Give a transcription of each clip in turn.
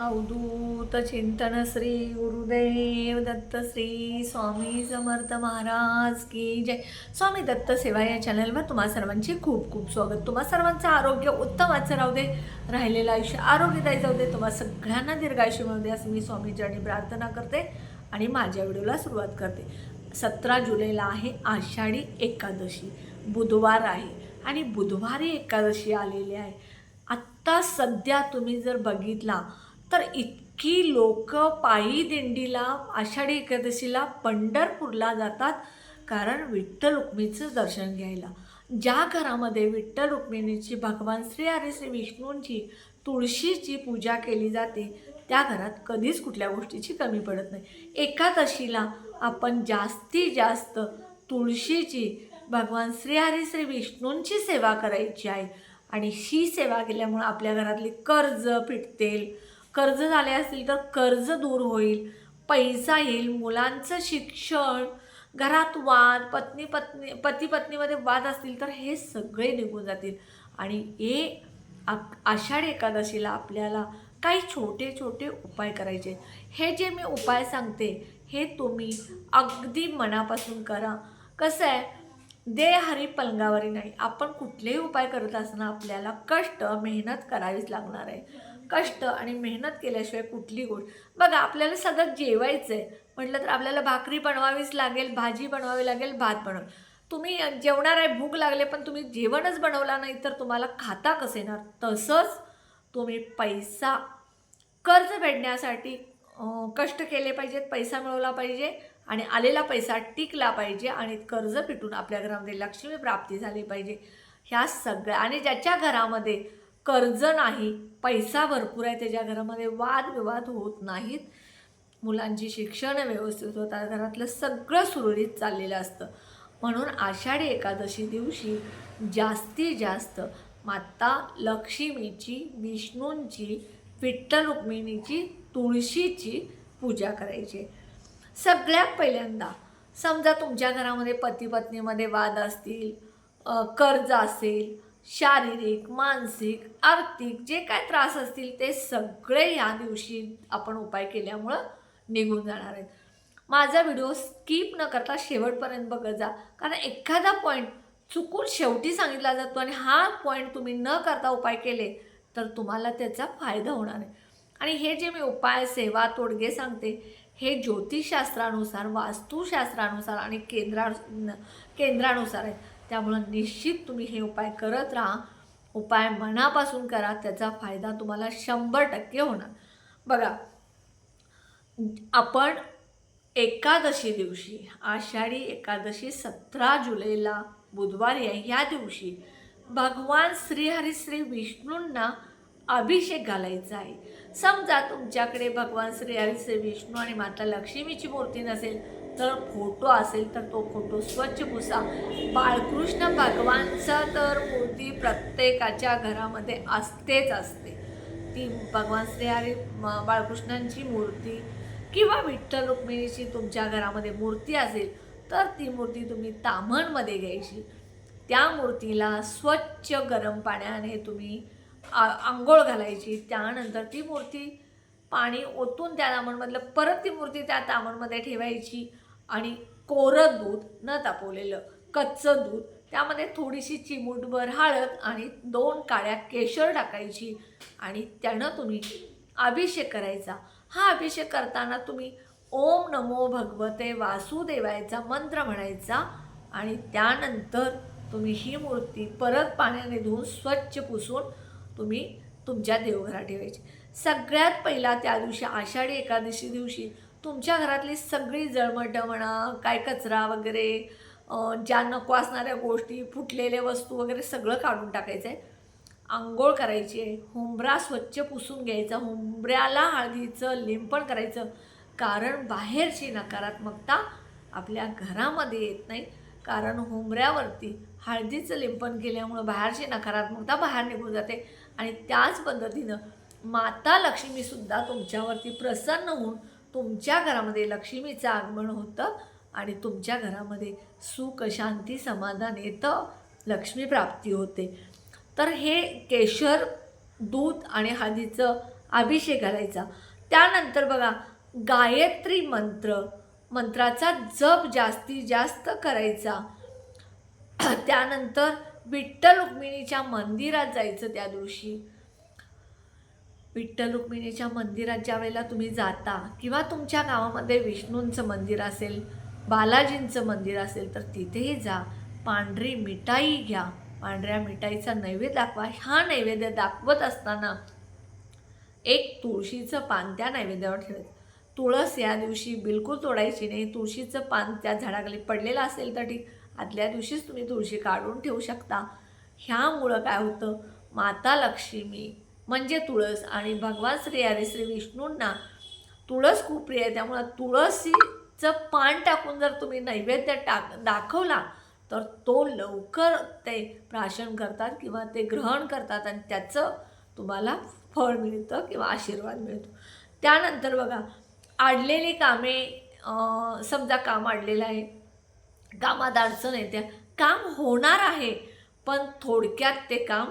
अवधूत चिंतन श्री गुरुदेव दत्त श्री स्वामी समर्थ महाराज की जय. स्वामी दत्त सेवा या चॅनलवर तुम्हा सर्वांचे खूप खूप स्वागत. तुम्हा सर्वांचं आरोग्य उत्तमाचं राहू दे राहिलेलं आयुष्य आरोग्यदायी जाऊ दे तुम्हा सगळ्यांना दीर्घायुष्य मिळू दे असं मी स्वामीचरणी प्रार्थना करते आणि माझ्या व्हिडिओला सुरुवात करते. सतरा जुलैला आहे आषाढी एकादशी. बुधवार आहे आणि बुधवारी एकादशी आलेली आहे. आत्ता सध्या तुम्ही जर बघितला तर इतकी लोक पायी दिंडीला आषाढी एकादशीला पंढरपूरला जातात कारण विठ्ठल रुक्मिणीचं दर्शन घ्यायला. ज्या घरामध्ये विठ्ठल रुक्मिणीची भगवान श्री आणि श्री विष्णूंची तुळशीची पूजा केली जाते त्या घरात कधीच कुठल्या गोष्टीची कमी पडत नाही. एकादशीला आपण जास्तीत जास्त तुळशीची भगवान श्री हरी श्री विष्णूंची सेवा करायची आहे. आणि ही सेवा केल्यामुळं आपल्या घरातली कर्ज फिटतील कर्ज झाले असतील तर कर्ज दूर होईल पैसा येईल मुलांचं शिक्षण घरात वाद पत्नी पत्नी पती पत्नीमध्ये वाद असतील तर हे सगळे निघून जातील. आणि हे आषाढी आषाढ एकादशीला आपल्याला काही छोटे छोटे उपाय करायचे. हे जे मी उपाय सांगते हे तुम्ही अगदी मनापासून करा. कसं आहे? दे हरी पलंगावरी नाही. आपण कुठलेही उपाय करत असताना आपल्याला कष्ट मेहनत करावीच लागणार आहे. कष्ट आणि मेहनत केल्याशिवाय कुठली गोष्ट. बघा आपल्याला सगळं जेवायचं आहे. म्हटलं तर आपल्याला भाकरी बनवावीच लागेल भाजी बनवावी लागेल भात बनव. तुम्ही जेवणार आहे भूक लागले पण तुम्ही जेवणच बनवला नाही तर तुम्हाला खाता कसं येणार? तसंच तुम्ही पैसा कर्ज फेडण्यासाठी कष्ट केले पाहिजेत पैसा मिळवला पाहिजे आणि आलेला पैसा टिकला पाहिजे आणि कर्ज फिटून आपल्या घरामध्ये लक्ष्मी प्राप्ती झाली पाहिजे. ह्या सगळ्या आणि ज्याच्या घरामध्ये कर्ज नाही पैसा भरपूर आहे त्याच्या घरामध्ये वादविवाद होत नाहीत. मुलांची शिक्षण व्यवस्थित होतात घरातलं सगळं सुरळीत चाललेलं असतं. म्हणून आषाढी एकादशी दिवशी जास्तीत जास्त माता लक्ष्मीची विष्णूंची विठ्ठल रुक्मिणीची तुळशीची पूजा करायची. सगळ्यात पहिल्यांदा समजा तुमच्या घरामध्ये पती पत्नीमध्ये वाद असतील कर्ज असेल शारीरिक मानसिक आर्थिक जे काय त्रास असतील ते सगळे या दिवशी आपण उपाय केल्यामुळं निघून जाणार आहेत. माझा व्हिडिओ स्किप न करता शेवटपर्यंत बघत जा. कारण एखादा पॉईंट चुकून शेवटी सांगितला जातो आणि हा पॉईंट तुम्ही न करता उपाय केले तर तुम्हाला त्याचा फायदा होणार आहे. आणि हे जे मी उपाय सेवा तोडगे सांगते हे ज्योतिषशास्त्रानुसार वास्तुशास्त्रानुसार आणि केंद्रा केंद्रानुसार आहे त्यामुळं निश्चित तुम्ही हे उपाय करत राहा. उपाय मनापासून करा त्याचा फायदा तुम्हाला शंभर टक्के होणार. बघा आपण एकादशी दिवशी आषाढी एकादशी सतरा जुलैला बुधवारी आहे ह्या दिवशी भगवान श्रीहरी श्री विष्णूंना अभिषेक घालायचा आहे. समजा तुमच्याकडे भगवान श्रीहरी श्री विष्णू आणि माता लक्ष्मीची मूर्ती नसेल तर फोटो असेल तर तो फोटो स्वच्छ पुसा. बाळकृष्ण भगवानचा तर मूर्ती प्रत्येकाच्या घरामध्ये असतेच असते. ती भगवान श्रीहरी म- बाळकृष्णांची मूर्ती किंवा विठ्ठल रुक्मिणीची तुमच्या घरामध्ये मूर्ती असेल तर ती मूर्ती तुम्ही ताम्हणमध्ये घ्यायची. त्या मूर्तीला स्वच्छ गरम पाण्याने तुम्ही आ- आंघोळ घालायची. त्यानंतर ती मूर्ती पाणी ओतून त्या तामणमधलं परत ती मूर्ती त्या तामणमध्ये ठेवायची. आणि कोरं दूध न तापवलेलं कच्चं दूध त्यामध्ये थोडीशी चिमूटभर हळद आणि दोन काळ्या केशर टाकायची आणि त्यानं तुम्ही अभिषेक करायचा. हा अभिषेक करताना तुम्ही ओम नमो भगवते वासुदेवायचा मंत्र म्हणायचा आणि त्यानंतर तुम्ही ही मूर्ती परत पाण्याने धुवून स्वच्छ पुसून तुम्ही तुमच्या देवघरात ठेवायची. सगळ्यात पहिला त्या दिवशी आषाढी एकादशी दिवशी तुमच्या घरातली सगळी जळमटं म्हणा काय कचरा वगैरे ज्या नको असणाऱ्या गोष्टी फुटलेल्या वस्तू वगैरे सगळं काढून टाकायचं आहे आंघोळ करायची आहे हुंबरा स्वच्छ पुसून घ्यायचा हुंबऱ्याला हळदीचं लिंपण करायचं. कारण बाहेरची नकारात्मकता आपल्या घरामध्ये येत नाही. कारण हुंबऱ्यावरती हळदीचं लिंपण केल्यामुळं बाहेरची नकारात्मकता बाहेर निघून जाते. आणि त्याच पद्धतीनं माता लक्ष्मीसुद्धा तुमच्यावरती प्रसन्न होऊन तुमच्या घरामध्ये लक्ष्मीचं आगमन होतं आणि तुमच्या घरामध्ये सुख शांती समाधान येतं लक्ष्मी प्राप्ती होते. तर हे केशर दूध आणि हळदीचं अभिषेक घालायचा त्यानंतर बघा गायत्री मंत्र मंत्राचा जप जास्तीत जास्त करायचा. त्यानंतर विठ्ठल रुक्मिणीच्या मंदिरात जायचं त्या दिवशी. विठ्ठल रुक्मिणीच्या मंदिरात ज्या वेळेला तुम्ही जाता किंवा तुमच्या गावामध्ये विष्णूंचं मंदिर असेल बालाजींचं मंदिर असेल तर तिथेही जा. पांढरी मिठाई घ्या. पांढऱ्या मिठाईचा नैवेद्य दाखवा. हा नैवेद्य दाखवत असताना एक तुळशीचं पान त्या नैवेद्यावर ठेवायचं. तुळस या दिवशी बिलकुल तोडायची नाही. तुळशीचं पान त्या झाडाखाली पडलेलं असेल तर ठीक. आदल्या दिवशीच तुम्ही तुळशी काढून ठेवू शकता. ह्यामुळं काय होतं? माता लक्ष्मी म्हणजे तुळस. आणि भगवान श्री हरी श्री विष्णूंना तुळस खूप प्रिय आहे. त्यामुळं तुळशीचं पान टाकून जर तुम्ही नैवेद्य टाक दाखवला तर तो लवकर ते प्राशन करतात किंवा ते ग्रहण करतात आणि त्याचं तुम्हाला फळ मिळतं किंवा आशीर्वाद मिळतो. त्यानंतर बघा आडलेली कामे समजा काम आडलेलं आहे कामात अडचण येते काम होणार आहे पण थोडक्यात ते काम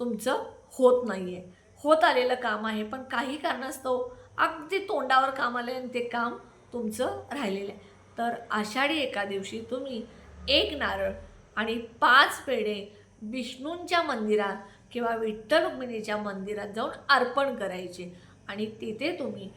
तुमचं होत नाही आहे होत आलेलं काम आहे पण काही कारणास्तव अगदी तोंडावर काम आले आणि ते काम तुमचं राहिलेलं आहे. तर आषाढी एका दिवशी तुम्ही एक नारळ आणि पाच पेढे विष्णूंच्या मंदिरात किंवा विठ्ठल रुक्मिणीच्या मंदिरात जाऊन अर्पण करायचे आणि तिथे तुम्ही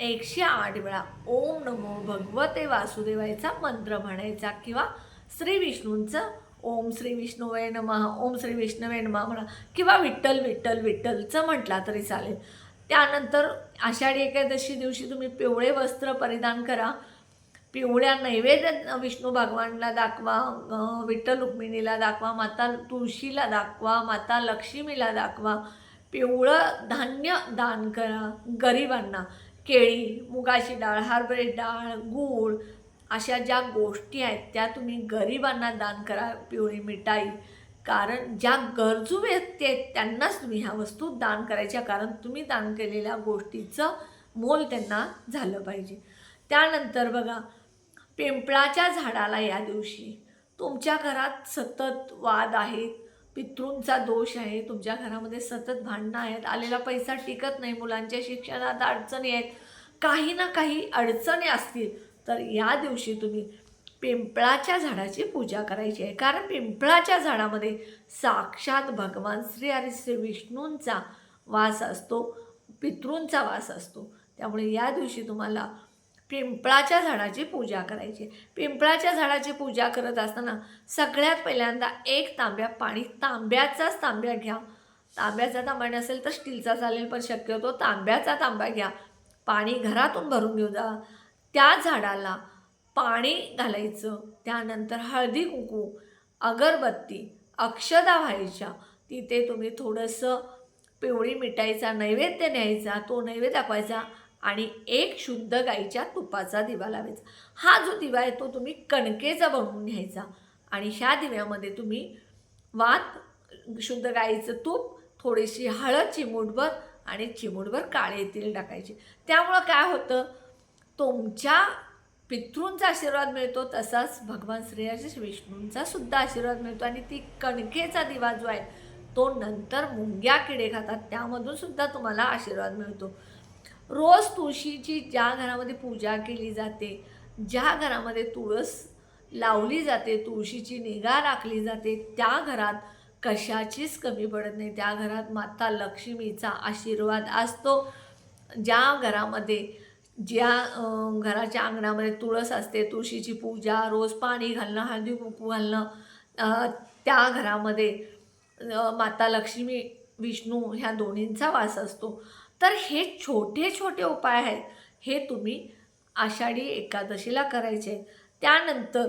एकशे आठ वेळा ओम नमो भगवते वासुदेवायचा मंत्र म्हणायचा किंवा श्री विष्णूंचं ओम श्री विष्णुवे नमः ओम श्री विष्णुवे नमः म्हणा किंवा विठ्ठल विठ्ठल विठ्ठलचं म्हटला तरी चालेल. त्यानंतर आषाढी एकादशी दिवशी तुम्ही पिवळे वस्त्र परिधान करा. पिवळ्या नैवेद्य विष्णू भगवानला दाखवा विठ्ठल रुक्मिणीला दाखवा माता तुळशीला दाखवा माता लक्ष्मीला दाखवा. पिवळं धान्य दान करा गरिबांना. केळी मुगाची डाळ हरभरे डाळ गूळ अशा ज्या गोष्टी आहेत त्या तुम्ही गरिबांना दान करा पिवळी मिठाई. कारण ज्या गरजू व्यक्ती आहेत त्यांनाच तुम्ही ह्या वस्तू दान करायच्या. कारण तुम्ही दान केलेल्या गोष्टीचं मोल त्यांना झालं पाहिजे. त्यानंतर बघा पिंपळाच्या झाडाला या दिवशी तुमच्या घरात सतत वाद आहेत पितृंचा दोष आहे तुमच्या घरामध्ये सतत भांडणं आहेत आलेला पैसा टिकत नाही मुलांच्या शिक्षणात अडचणी आहेत काही ना काही अडचणी असतील. तर या दिवशी तुम्ही पिंपळाच्या झाडाची पूजा करायची आहे. कारण पिंपळाच्या झाडामध्ये साक्षात भगवान श्री आणि श्री विष्णूंचा वास असतो पितृंचा वास असतो. त्यामुळे या दिवशी तुम्हाला पिंपळाच्या झाडाची पूजा करायची आहे. पिंपळाच्या झाडाची पूजा करत असताना सगळ्यात पहिल्यांदा एक तांब्या पाणी तांब्याचाच तांब्या घ्या. तांब्याचा तांब्या नसेल तर स्टीलचा चालेल पण शक्यतो तांब्याचा तांब्या घ्या. पाणी घरातून भरून घेऊ जा. त्या झाडाला पाणी घालायचं. त्यानंतर हळदी कुंकू अगरबत्ती अक्षदा व्हायच्या. तिथे तुम्ही थोडंसं पिवळी मिठाईचा नैवेद्य न्यायचा तो नैवेद्य दाखवायचा आणि एक शुद्ध गाईच्या तुपाचा दिवा लावायचा. हा जो दिवा आहे तो तुम्ही कणकेचा बनवून घ्यायचा आणि ह्या दिव्यामध्ये तुम्ही वात शुद्ध गाईचं तूप थोडीशी हळद चिमूटभर आणि चिमूटभर काळे तेल टाकायचे. त्यामुळं काय होतं? तुमच्या पितृंचा आशीर्वाद मिळतो तसाच भगवान श्रेयाशी विष्णूंचा सुद्धा आशीर्वाद मिळतो आणि ती कणकेचा दिवा जो आहे तो नंतर मुंग्या किडे खातात त्यामधून सुद्धा तुम्हाला आशीर्वाद मिळतो. रोज तुळशीची ज्या घरामध्ये पूजा केली जाते ज्या घरामध्ये तुळस लावली जाते तुळशीची निगा राखली जाते त्या घरात कशाचीच कमी पडत नाही. त्या घरात माता लक्ष्मीचा आशीर्वाद असतो. ज्या घरामध्ये ज्या घराच्या अंगणामध्ये तुळस असते तुळशीची पूजा रोज पाणी घालणं हळदी कुंकू घालणं त्या घरामध्ये माता लक्ष्मी विष्णू ह्या दोन्हींचा वास असतो. तर हे छोटे छोटे उपाय आहेत. हे तुम्ही आषाढी एकादशीला करायचे. त्यानंतर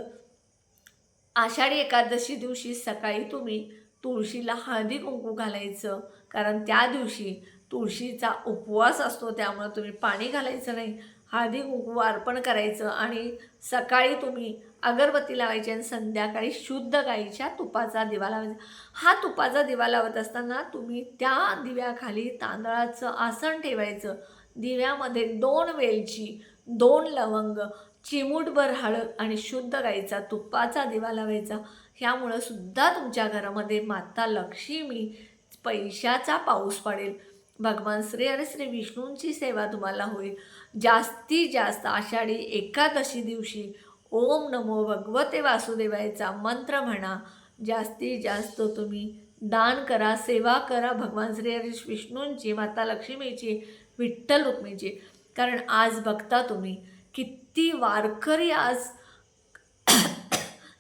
आषाढी एकादशी दिवशी सकाळी तुम्ही तुळशीला हळदी कुंकू घालायचं. कारण त्या दिवशी तुळशीचा उपवास असतो त्यामुळे तुम्ही पाणी घालायचं नाही. हळदी कुंकू अर्पण करायचं आणि सकाळी तुम्ही अगरबत्ती लावायची आणि संध्याकाळी शुद्ध गाईच्या तुपाचा दिवा लावायचा. हा तुपाचा दिवा लावत असताना तुम्ही त्या दिव्याखाली तांदळाचं आसन ठेवायचं. दिव्यामध्ये दोन वेलची दोन लवंग चिमूटभर हळद आणि शुद्ध गाईचा तुपाचा दिवा लावायचा. ह्यामुळं सुद्धा तुमच्या घरामध्ये माता लक्ष्मी पैशाचा पाऊस पडेल. भगवान श्री आणि श्री विष्णूंची सेवा तुम्हाला होईल. जास्तीत जास्त आषाढी एकादशी दिवशी ओम नमो भगवते वासुदेवायचा मंत्र म्हणा. जास्तीत जास्त तुम्ही दान करा सेवा करा भगवान श्री हरी विष्णूंची माता लक्ष्मीची विठ्ठल रुक्मीची कारण आज बघता तुम्ही किती वारकरी आज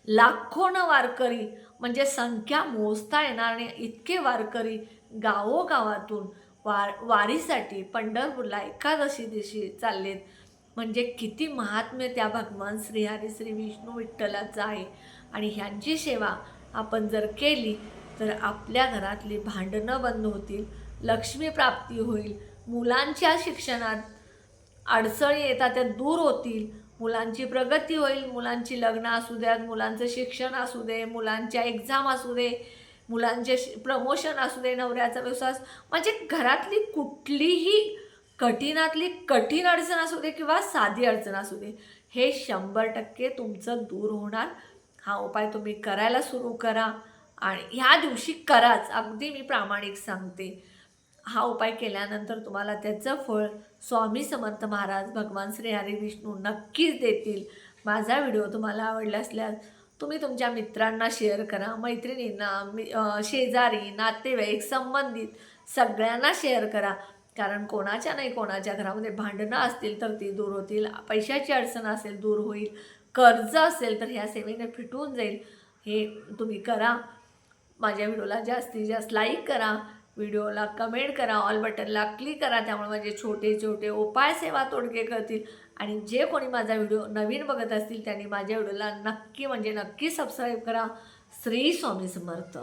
लाखोनं वारकरी म्हणजे संख्या मोजता येणार आणि इतके वारकरी गावोगावातून वार वारीसाठी पंढरपूरला एकादशी दिवशी चाललेत. म्हणजे किती महात्म्य त्या भगवान श्रीहरी श्री विष्णू विठ्ठलाचं आहे. आणि ह्यांची सेवा आपण जर केली तर आपल्या घरातली भांडणं बंद होतील लक्ष्मी प्राप्ती होईल मुलांच्या शिक्षणात अडचणी येतात त्या दूर होतील मुलांची प्रगती होईल मुलांची लग्न असू द्यात मुलांचं शिक्षण असू दे मुलांच्या एक्झाम असू दे मुलांचे प्रमोशन असू दे नवऱ्याचा व्यवसाय म्हणजे घरातली कुठलीही कठीणातली कठीण अडचण असू दे किंवा साधी अडचण असू दे हे शंभर टक्के तुमचं दूर होणार. हा उपाय तुम्ही करायला सुरू करा आणि ह्या दिवशी कराच. अगदी मी प्रामाणिक सांगते. हा उपाय केल्यानंतर तुम्हाला त्याचं फळ स्वामी समर्थ महाराज भगवान श्री हरी विष्णू नक्कीच देतील. माझा व्हिडिओ तुम्हाला आवडला असल्यास तुम्ही तुमच्या मित्रांना शेअर करा मैत्रिणींना मि शेजारी नातेवाईक संबंधित सगळ्यांना शेअर करा. कारण कोणाच्या नाही कोणाच्या घरामध्ये भांडणं असतील तर ती दूर होतील पैशाची अडचण असेल दूर होईल कर्ज असेल तर ह्या सेवेने फिटून जाईल. हे तुम्ही करा. माझ्या व्हिडिओला जास्तीत जास्त लाईक करा. व्हिडिओला कमेंट करा. ऑल बटनला क्लिक करा. त्यामुळे माझे छोटे छोटे उपाय सेवा तोडके करतील. आणि जे कोणी माझा व्हिडिओ नवीन बघत असतील त्यांनी माझ्या व्हिडिओला नक्की म्हणजे नक्की सबस्क्राईब करा. श्री स्वामी समर्थ.